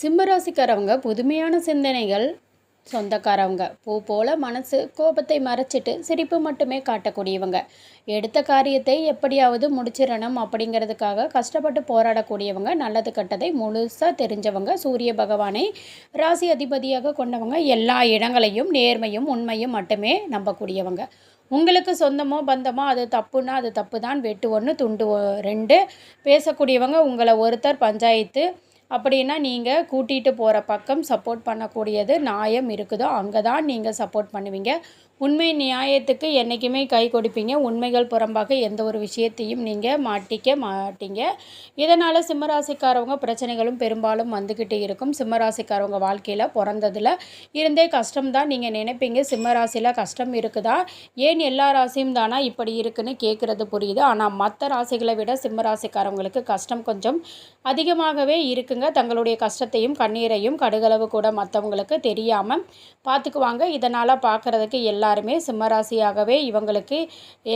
சிம்மராசிக்காரவங்க புதுமையான சிந்தனைகள் சொந்தக்காரவங்க. பூ போல மனசு கோபத்தை மறைச்சிட்டு சிரிப்பு மட்டுமே காட்டக்கூடியவங்க. எடுத்த காரியத்தை எப்படியாவது முடிச்சிடணும் அப்படிங்கிறதுக்காக கஷ்டப்பட்டு போராடக்கூடியவங்க நல்லது கட்டதை முழுசாக தெரிஞ்சவங்க சூரிய பகவானை ராசி அதிபதியாக கொண்டவங்க எல்லா இடங்களையும் நேர்மையும் உண்மையும் மட்டுமே நம்பக்கூடியவங்க. உங்களுக்கு சொந்தமோ பந்தமோ அது தப்புன்னா அது தப்பு தான் வெட்டு ஒன்று துண்டு ஒ- ரெண்டு பேசக்கூடியவங்க உங்களை ஒருத்தர் பஞ்சாயத்து அப்படின்னா நீங்கள் கூட்டிகிட்டு போகிற பக்கம் சப்போர்ட் பண்ணக்கூடியது நியாயம் இருக்குதோ அங்கே தான் நீங்கள் சப்போர்ட் பண்ணுவீங்க. உண்மை நியாயத்துக்கு என்றைக்குமே கை கொடுப்பீங்க. உண்மைகள் புறம்பாக எந்த ஒரு விஷயத்தையும் நீங்கள் மாட்டிக்க மாட்டீங்க. இதனால் சிம்மராசிக்காரவங்க பிரச்சனைகளும் பெரும்பாலும் வந்துக்கிட்டே இருக்கும். சிம்மராசிக்காரவங்க வாழ்க்கையில் பிறந்ததில் இருந்தே கஷ்டம்தான் நீங்கள் நினைப்பீங்க. சிம்மராசியில் கஷ்டம் இருக்குதா? ஏன் எல்லா ராசியும் தானா இப்படி இருக்குன்னு கேட்குறது புரியுது. ஆனால் மற்ற ராசிகளை விட சிம்மராசிக்காரவங்களுக்கு கஷ்டம் கொஞ்சம் அதிகமாகவே இருக்குங்க. தங்களுடைய கஷ்டத்தையும் கண்ணீரையும் கடுகளவு கூட மற்றவங்களுக்கு தெரியாமல் பார்த்துக்குவாங்க இதனால் பார்க்குறதுக்கு எல்லாருமே சிம்மராசியாகவே இவங்களுக்கு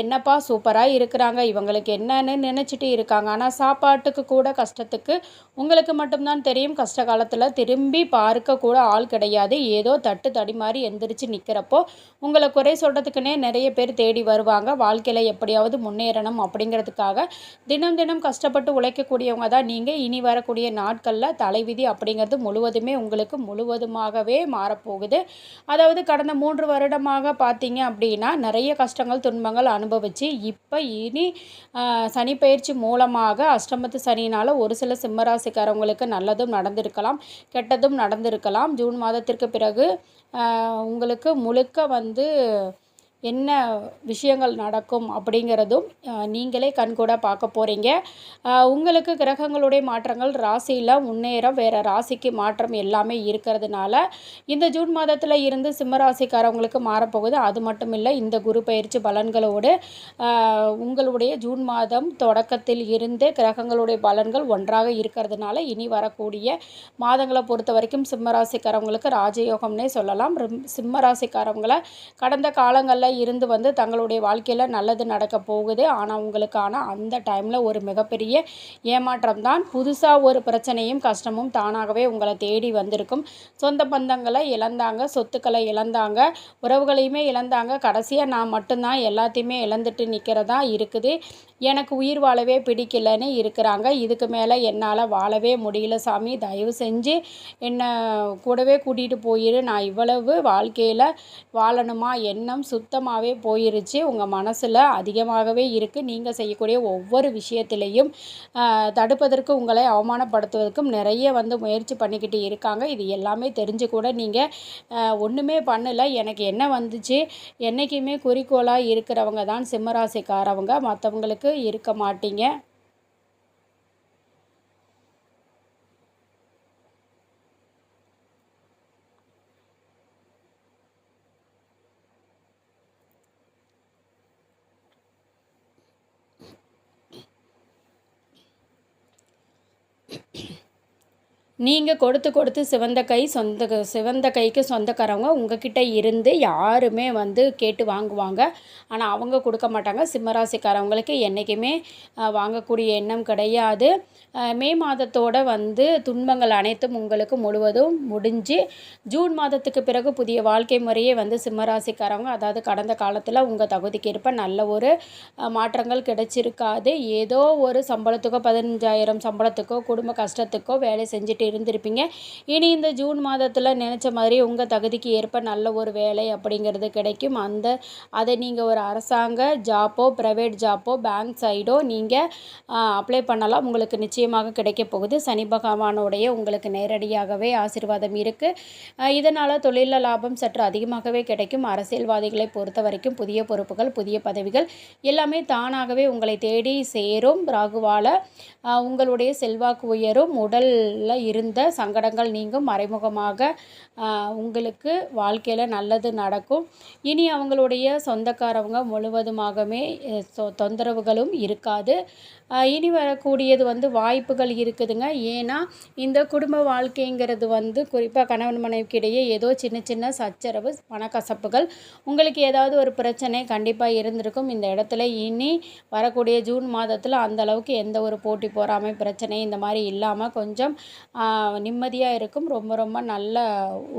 என்னப்பா சூப்பராக இருக்கிறாங்க. இவங்களுக்கு என்னன்னு நினச்சிட்டு இருக்காங்க. ஆனால் சாப்பாட்டுக்கு கூட கஷ்டத்துக்கு உங்களுக்கு மட்டும்தான் தெரியும். கஷ்ட காலத்தில் திரும்பி பார்க்க கூட ஆள் கிடையாது. ஏதோ தட்டு தடி மாதிரி எந்திரிச்சு நிற்கிறப்போ உங்களை குறை சொல்கிறதுக்குன்னே நிறைய பேர் தேடி வருவாங்க. வாழ்க்கையில் எப்படியாவது முன்னேறணும் அப்படிங்கிறதுக்காக தினம் தினம் கஷ்டப்பட்டு உழைக்கக்கூடியவங்க தான் நீங்கள் இனி வரக்கூடிய நாட்கள் நாட்களில் தலைவிதி அப்படிங்கிறது முழுவதுமே உங்களுக்கு முழுவதுமாகவே மாறப்போகுது. அதாவது கடந்த மூன்று வருடமாக பார்த்தீங்க அப்படின்னா நிறைய கஷ்டங்கள் துன்பங்கள் அனுபவித்து இப்போ இனி சனி பயிற்சி மூலமாக அஷ்டமத்து சனினால் ஒரு சில சிம்மராசிக்காரவங்களுக்கு நல்லதும் நடந்திருக்கலாம் கெட்டதும் நடந்திருக்கலாம். ஜூன் மாதத்திற்கு பிறகு உங்களுக்கு முழுக்க வந்து என்ன விஷயங்கள் நடக்கும் அப்படிங்கிறதும் நீங்களே கண்கூட பார்க்க போகிறீங்க உங்களுக்கு கிரகங்களுடைய மாற்றங்கள் ராசியில் முன்னேறம் வேறு ராசிக்கு மாற்றம் எல்லாமே இருக்கிறதுனால இந்த ஜூன் மாதத்தில் இருந்து சிம்மராசிக்காரவங்களுக்கு மாறப்போகுது. அது மட்டும் இல்லை இந்த குரு பயிற்சி பலன்களோடு உங்களுடைய ஜூன் மாதம் தொடக்கத்தில் இருந்தே கிரகங்களுடைய பலன்கள் ஒன்றாக இருக்கிறதுனால இனி வரக்கூடிய மாதங்களை பொறுத்த வரைக்கும் சிம்மராசிக்காரவங்களுக்கு ராஜயோகம்னே சொல்லலாம். சிம்மராசிக்காரவங்களை கடந்த காலங்களில் இருந்து வந்து தங்களுடைய வாழ்க்கையில் நல்லது நடக்க போகுது. ஆனால் உங்களுக்கான அந்த டைமில் ஒரு மிகப்பெரிய ஏமாற்றம் தான் புதுசாக ஒரு பிரச்சனையும் கஷ்டமும் தானாகவே உங்களை தேடி வந்திருக்கும். சொந்த பந்தங்களை இழந்தாங்க சொத்துக்களை இழந்தாங்க உறவுகளையுமே இழந்தாங்க. கடைசியாக நான் மட்டும்தான் எல்லாத்தையுமே இழந்துட்டு நிற்கிறதா இருக்குது. எனக்கு உயிர் வாழவே பிடிக்கலன்னு இருக்கிறாங்க. இதுக்கு மேலே என்னால் வாழவே முடியல சாமி. தயவு செஞ்சு என்னை கூடவே கூட்டிகிட்டு போயிரு. நான் இவ்வளவு வாழ்க்கையில் வாழணுமா? எண்ணம் சுத்தம் அதிகமாகவே போயிருச்சு. உங்கள் மனசில் அதிகமாகவே இருக்குது நீங்கள் செய்யக்கூடிய ஒவ்வொரு விஷயத்திலையும் தடுப்பதற்கு உங்களை அவமானப்படுத்துவதற்கும் நிறைய வந்து முயற்சி பண்ணிக்கிட்டு இருக்காங்க. இது எல்லாமே தெரிஞ்சு கூட நீங்கள் ஒன்றுமே பண்ணலை. எனக்கு என்ன வந்துச்சு? என்றைக்குமே குறிக்கோளாக இருக்கிறவங்க தான் சிம்மராசிக்காரவங்க மற்றவங்களுக்கு இருக்க மாட்டீங்க. நீங்கள் கொடுத்து கொடுத்து சிவந்த கை சொந்த க- சிவந்த கைக்கு சொந்தக்காரவங்க உங்ககிட்ட இருந்து யாருமே வந்து கேட்டு வாங்குவாங்க. ஆனால் அவங்க கொடுக்க மாட்டாங்க. சிம்மராசிக்காரவங்களுக்கு என்றைக்குமே வாங்கக்கூடிய எண்ணம் கிடையாது. மே மாதத்தோட வந்து துன்பங்கள் அனைத்தும் உங்களுக்கு முழுவதும் முடிஞ்சு ஜூன் மாதத்துக்கு பிறகு புதிய வாழ்க்கை முறையே வந்து சிம்மராசிக்காரவங்க அதாவது கடந்த காலத்தில் உங்கள் தகுதிக்கு ஏற்ப நல்ல ஒரு மாற்றங்கள் கிடைச்சிருக்காது. ஏதோ ஒரு சம்பளத்துக்கோ பதினஞ்சாயிரம் சம்பளத்துக்கோ குடும்ப கஷ்டத்துக்கோ வேலை செஞ்சுட்டு இருந்திருப்பீங்க. இனி இந்த ஜூன் மாதத்தில் நினச்ச மாதிரி உங்கள் தகுதிக்கு ஏற்ப நல்ல ஒரு வேலை அப்படிங்கிறது கிடைக்கும். அந்த அதை நீங்கள் ஒரு அரசாங்க ஜாப்போ ப்ரைவேட் ஜாப்போ பேங்க் சைடோ நீங்கள் அப்ளை பண்ணலாம். உங்களுக்கு நிச்சயமாக கிடைக்க போகுது. சனி பகவானுடைய உங்களுக்கு நேரடியாகவே ஆசீர்வாதம் இருக்குது இதனால் தொழில லாபம் சற்று அதிகமாகவே கிடைக்கும். அரசியல்வாதிகளை பொறுத்த வரைக்கும் புதிய பொறுப்புகள் புதிய பதவிகள் எல்லாமே தானாகவே உங்களை தேடி சேரும். ராகுவால உங்களுடைய செல்வாக்கு உயரும். உடலில் இருந்த சங்கடங்கள் நீங்கும். மறைமுகமாக உங்களுக்கு வாழ்க்கையில் நல்லது நடக்கும். இனி அவங்களுடைய சொந்தக்காரவங்க முழுவதுமாகவே தொந்தரவுகளும் இருக்காது. இனி வரக்கூடியது வந்து வாய்ப்புகள் இருக்குதுங்க. ஏன்னா இந்த குடும்ப வாழ்க்கைங்கிறது வந்து குறிப்பாக கணவன் மனைவிக்கு இடையே ஏதோ சின்ன சின்ன சச்சரவு பணக்கசப்புகள் உங்களுக்கு ஏதாவது ஒரு பிரச்சனை கண்டிப்பாக இருந்திருக்கும். இந்த இடத்துல இனி வரக்கூடிய ஜூன் மாதத்தில் அந்த அளவுக்கு எந்த ஒரு போட்டி போகாமல் பிரச்சனை இந்த மாதிரி இல்லாமல் கொஞ்சம் நிம்மதியாக இருக்கும். ரொம்ப ரொம்ப நல்ல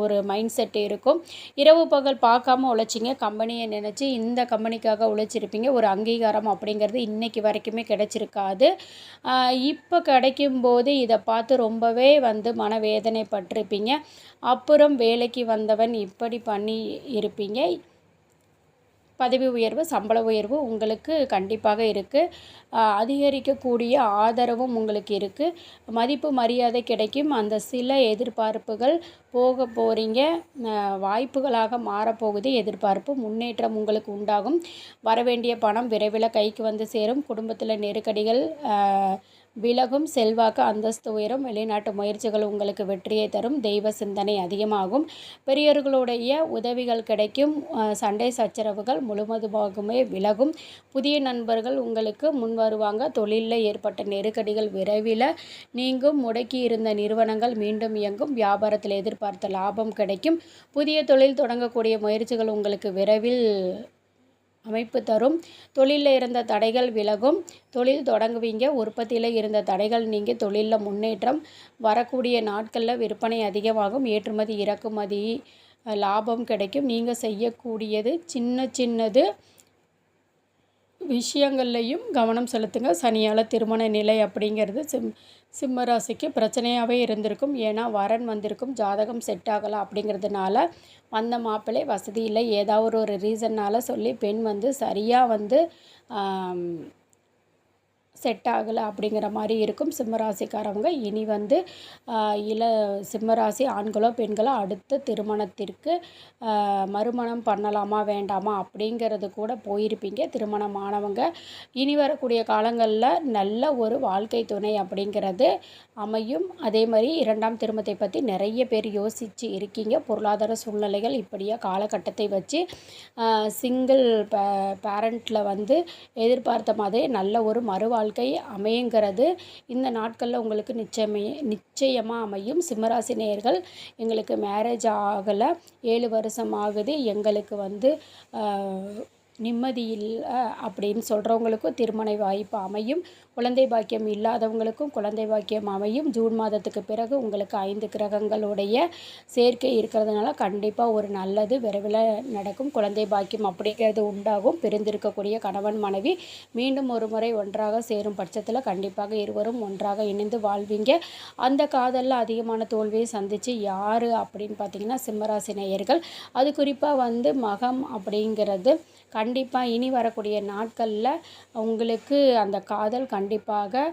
ஒரு மைண்ட் செட் இருக்கும். இரவு பகல் பார்க்காம உழைச்சிங்க. கம்பெனியை நினச்சி இந்த கம்பெனிக்காக உழைச்சிருப்பீங்க. ஒரு அங்கீகாரம் அப்படிங்கிறது இன்றைக்கி வரைக்குமே கிடைச்சிருக்காது. இப்போ கிடைக்கும்போது இதை பார்த்து ரொம்பவே வந்து மனவேதனைப்பட்டிருப்பீங்க. அப்புறம் வேலைக்கு வந்தவன் இப்படி பண்ணி இருப்பீங்க. பதவி உயர்வு சம்பள உயர்வு உங்களுக்கு கண்டிப்பாக இருக்குது அதிகரிக்கக்கூடிய ஆதரவும் உங்களுக்கு இருக்குது மதிப்பு மரியாதை கிடைக்கும். அந்த சில எதிர்பார்ப்புகள் போக போகிறீங்க வாய்ப்புகளாக மாறப்போகுது எதிர்பார்ப்பு முன்னேற்றம் உங்களுக்கு உண்டாகும். வரவேண்டிய பணம் விரைவில் கைக்கு வந்து சேரும். குடும்பத்தில் நெருக்கடிகள் விலகும் செல்வாக்கு அந்தஸ்து உயரும் வெளிநாட்டு முயற்சிகள் உங்களுக்கு வெற்றியை தரும் தெய்வ சிந்தனை அதிகமாகும். பெரியவர்களுடைய உதவிகள் கிடைக்கும் சண்டை சச்சரவுகள் முழுவதுமாகவே விலகும். புதிய நண்பர்கள் உங்களுக்கு முன் வருவாங்க. தொழிலில் ஏற்பட்ட நெருக்கடிகள் விரைவில் நீங்கும். முடக்கி இருந்த நிறுவனங்கள் மீண்டும் இயங்கும். வியாபாரத்தில் எதிர்பார்த்த லாபம் கிடைக்கும். புதிய தொழில் தொடங்கக்கூடிய முயற்சிகள் உங்களுக்கு விரைவில் அமைப்பு தரும். தொழிலில் இருந்த தடைகள் விலகும். தொழில் தொடங்குவீங்க. உற்பத்தியில் இருந்த தடைகள் நீங்கள் தொழிலில் முன்னேற்றம் வரக்கூடிய நாட்களில் விற்பனை அதிகமாகும். ஏற்றுமதி இறக்குமதி லாபம் கிடைக்கும். நீங்கள் செய்யக்கூடியது சின்ன சின்னது விஷயங்கள்லையும் கவனம் செலுத்துங்க. சனியால் திருமண நிலை அப்படிங்கிறது சிம் சிம்ம ராசிக்கு பிரச்சனையாகவே இருந்திருக்கும். ஏன்னா வரன் வந்திருக்கும். ஜாதகம் செட் ஆகலாம் அப்படிங்கிறதுனால வந்த மாப்பிள்ளை வசதி இல்லை. ஏதாவது ஒரு ரீசன்னால் சொல்லி பெண் வந்து சரியாக வந்து செட் ஆகலை அப்படிங்கிற மாதிரி இருக்கும். சிம்மராசிக்காரவங்க இனி வந்து இள சிம்மராசி ஆண்களோ பெண்களோ அடுத்த திருமணத்திற்கு மறுமணம் பண்ணலாமா வேண்டாமா அப்படிங்கிறது கூட போயிருப்பீங்க. திருமணமானவங்க இனி வரக்கூடிய காலங்களில் நல்ல ஒரு வாழ்க்கை துணை அப்படிங்கிறது அமையும். அதே மாதிரி இரண்டாம் திருமணத்தை பற்றி நிறைய பேர் யோசித்து இருக்கீங்க. பொருளாதார சூழ்நிலைகள் இப்படியே காலகட்டத்தை வச்சு சிங்கிள் பேரண்ட்டில் வந்து எதிர்பார்த்த மாதிரி நல்ல ஒரு மறுவாழ் வாழ்க்கை அமையுங்கிறது இந்த நாட்களில் உங்களுக்கு நிச்சயமே நிச்சயமாக அமையும். சிம்மராசி நேயர்கள் எங்களுக்கு மேரேஜ் ஆகலை. ஏழு வருஷம் ஆகுது. எங்களுக்கு வந்து நிம்மதி இல்லை அப்படின்னு சொல்கிறவங்களுக்கும் திருமண வாய்ப்பு அமையும். குழந்தை பாக்கியம் இல்லாதவங்களுக்கும் குழந்தை பாக்கியம் அமையும். ஜூன் மாதத்துக்கு பிறகு உங்களுக்கு ஐந்து கிரகங்களுடைய சேர்க்கை இருக்கிறதுனால கண்டிப்பாக ஒரு நல்லது விரைவில் நடக்கும். குழந்தை பாக்கியம் அப்படிங்கிறது உண்டாகும். பிரிந்திருக்கக்கூடிய கணவன் மனைவி மீண்டும் ஒரு முறை ஒன்றாக சேரும் பட்சத்தில் கண்டிப்பாக இருவரும் ஒன்றாக இணைந்து வாழ்வீங்க. அந்த காதலில் அதிகமான தோல்வியை சந்தித்து யார் அப்படின்னு பார்த்தீங்கன்னா சிம்மராசி நேயர்கள். அது குறிப்பாக வந்து மகம் அப்படிங்கிறது கண்டிப்பாக இனி வரக்கூடிய நாட்களில் உங்களுக்கு அந்த காதல் கண்டிப்பாக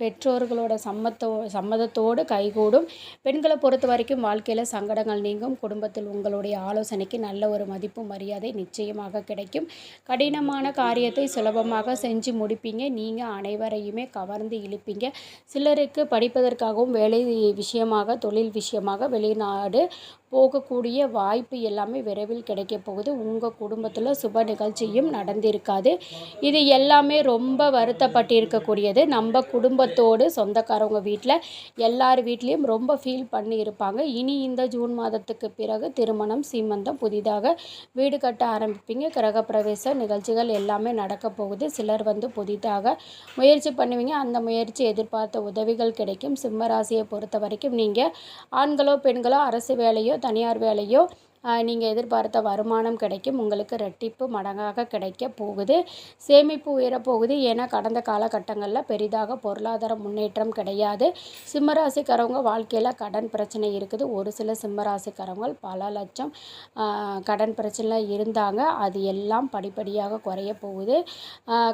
பெற்றோர்களோட சம்மத்தோ சம்மதத்தோடு கைகூடும். பெண்களை பொறுத்த வரைக்கும் வாழ்க்கையில் சங்கடங்கள் நீங்கும். குடும்பத்தில் உங்களுடைய ஆலோசனைக்கு நல்ல ஒரு மதிப்பு மரியாதை நிச்சயமாக கிடைக்கும். கடினமான காரியத்தை சுலபமாக செஞ்சு முடிப்பீங்க. நீங்கள் அனைவரையுமே கவர்ந்து இழுப்பீங்க. சிலருக்கு படிப்பதற்காகவும் வேலை விஷயமாக தொழில் விஷயமாக வெளிநாடு போகக்கூடிய வாய்ப்பு எல்லாமே விரைவில் கிடைக்க போகுது. உங்கள் குடும்பத்தில் சுப நிகழ்ச்சியும் நடந்திருக்காது. இது எல்லாமே ரொம்ப வருத்தப்பட்டு இருக்கக்கூடியது நம்ம குடும்பத்தோடு சொந்தக்காரவங்க வீட்டில் எல்லார் வீட்லேயும் ரொம்ப ஃபீல் பண்ணி இருப்பாங்க இனி இந்த ஜூன் மாதத்துக்கு பிறகு திருமணம் சீமந்தம் புதிதாக வீடு கட்ட ஆரம்பிப்பீங்க. கிரகப்பிரவேச நிகழ்ச்சிகள் எல்லாமே நடக்க போகுது. சிலர் வந்து புதிதாக முயற்சி பண்ணுவீங்க. அந்த முயற்சி எதிர்பார்த்த உதவிகள் கிடைக்கும். சிம்மராசியை பொறுத்த வரைக்கும் நீங்கள் ஆண்களோ பெண்களோ அரசு வேலையோ தனியார் வேலையோ நீங்கள் எதிர்பார்த்த வருமானம் கிடைக்கும். உங்களுக்கு ரெட்டிப்பு மடங்காக கிடைக்க போகுது. சேமிப்பு உயரப்போகுது ஏன்னா கடந்த காலகட்டங்களில் பெரிதாக பொருளாதார முன்னேற்றம் கிடையாது. சிம்மராசிக்காரவங்க வாழ்க்கையில் கடன் பிரச்சனை இருக்குது. ஒரு சில சிம்மராசிக்காரவங்க பல லட்சம் கடன் பிரச்சனை இருந்தாங்க. அது எல்லாம் படிப்படியாக குறைய போகுது.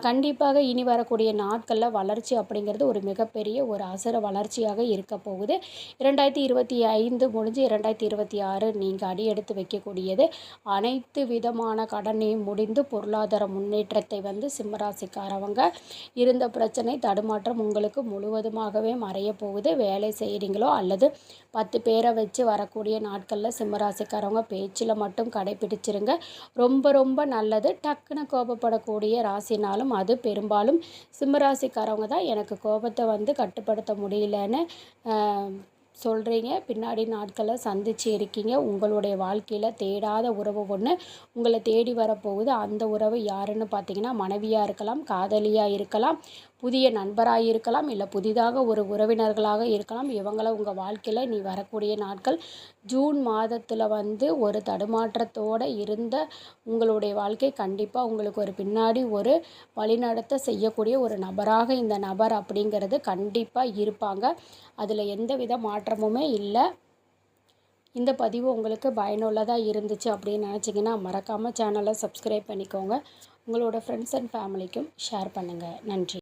கண்டிப்பாக இனி வரக்கூடிய நாட்களில் வளர்ச்சி அப்படிங்கிறது ஒரு மிகப்பெரிய ஒரு அசுர வளர்ச்சியாக இருக்க போகுது. இரண்டாயிரத்தி இருபத்தி ஐந்து முடிஞ்சு இரண்டாயிரத்தி இருபத்தி ஆறு நீங்கள் அடி எடுத்து வைக்கக்கூடியது. அனைத்து விதமான கடனையும் முடிந்து பொருளாதார முன்னேற்றத்தை வந்து சிம்மராசிக்காரவங்க இருந்த பிரச்சனை தடுமாற்றம் உங்களுக்கு முழுவதுமாகவே மறைய போகுது வேலை செய்கிறீங்களோ அல்லது பத்து பேரை வச்சு வரக்கூடிய நாட்களில் சிம்மராசிக்காரவங்க பேச்சில் மட்டும் கடைபிடிச்சிருங்க. ரொம்ப ரொம்ப நல்லது. டக்குன்னு கோபப்படக்கூடிய ராசினாலும் அது பெரும்பாலும் சிம்மராசிக்காரவங்க தான் எனக்கு கோபத்தை வந்து கட்டுப்படுத்த முடியலன்னு சொல்கிறீங்க பின்னாடி நாட்களை சந்திச்சு இருக்கீங்க. உங்களுடைய வாழ்க்கையில் தேடாத உறவு ஒன்று உங்களை தேடி வரப்போகுது. அந்த உறவு யாருன்னு பார்த்தீங்கன்னா மனைவியாக இருக்கலாம் காதலியாக இருக்கலாம். புதிய நண்பராக இருக்கலாம் இல்லை புதிதாக ஒரு உறவினர்களாக இருக்கலாம். இவங்கள உங்கள் வாழ்க்கையில் நீ வரக்கூடிய நாட்கள் ஜூன் மாதத்தில் வந்து ஒரு தடுமாற்றத்தோடு இருந்த உங்களுடைய வாழ்க்கை கண்டிப்பாக உங்களுக்கு ஒரு பின்னாடி ஒரு வழிநடத்த செய்யக்கூடிய ஒரு நபராக இந்த நபர் அப்படிங்கிறது கண்டிப்பாக இருப்பாங்க. அதில் எந்தவித மாற்றமுமே இல்லை. இந்த பதிவு உங்களுக்கு பயனுள்ளதாக இருந்துச்சு அப்படின்னு நினச்சிங்கன்னா மறக்காமல் சேனலை சப்ஸ்கிரைப் பண்ணிக்கோங்க. உங்களோட ஃப்ரெண்ட்ஸ் அண்ட் ஃபேமிலிக்கும் ஷேர் பண்ணுங்கள் நன்றி.